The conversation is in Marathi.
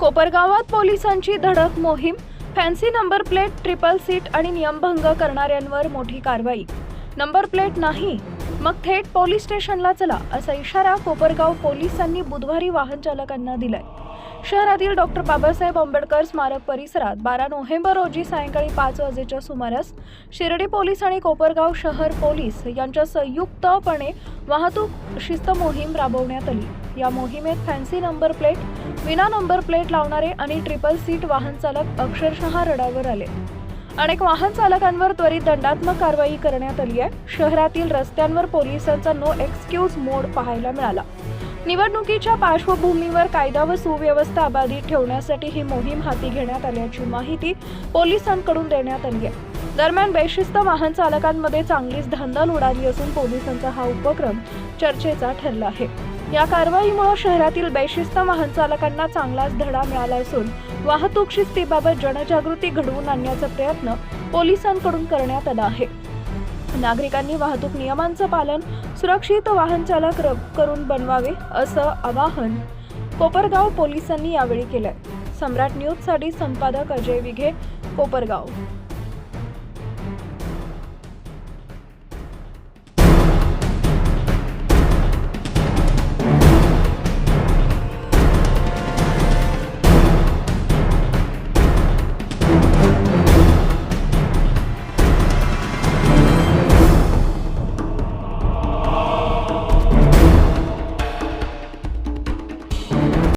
कोपरगावात पोलिसांची धडक मोहीम fancy number plate triple seat आणि नियमभंग करणाऱ्यांवर मोठी कारवाई. नंबर प्लेट नाही मग थेट पोलीस स्टेशनला चला असा इशारा कोपरगाव पोलिसांनी बुधवारी वाहन चालकांना दिलाय. शहरातील डॉक्टर बाबासाहेब आंबेडकर स्मारक परिसरात बारा नोव्हेंबर रोजी सायंकाळी पाच वाजेच्या सुमारास शिर्डी पोलीस आणि कोपरगाव शहर पोलीस यांच्या संयुक्तपणे वाहतूक शिस्त मोहीम राबवण्यात आली. या मोहिमेत फॅन्सी नंबर प्लेट विना नंबर प्लेट लावणारे आणि ट्रिपल सीट वाहन चालक अक्षरशः रडावर आले. अनेक वाहन चालकांवर त्वरित दंडात्मक कारवाई करण्यात आली आहे. शहरातील रस्त्यांवर पोलिसांचा नो एक्सक्यूज मोड पाहायला मिळाला. निवडणुकीच्या पार्श्वभूमीवर कायदा व सुव्यवस्था अबाधित ठेवण्यासाठी ही मोहीम हाती घेण्यात आल्याची माहिती पोलिसांकडून देण्यात आली आहे. दरम्यान बेशिस्त वाहन चालकांमध्ये चांगलीच धांदल उडाली असून पोलिसांचा हा उपक्रम चर्चेचा ठरला आहे. या कारवाईमुळे शहरातील बेशिस्त वाहन चालकांना चांगलाच धडा मिळाला असून वाहतूक शिस्तीबाबत जनजागृती घडवून आणण्याचा प्रयत्न पोलिसांकडून करण्यात आला आहे. नागरिकांनी वाहतूक नियमांचं पालन सुरक्षित वाहन चालक र- करून बनवावे असं आवाहन कोपरगाव पोलिसांनी यावेळी केलंय. सम्राट न्यूजसाठी संपादक अजय विघे कोपरगाव.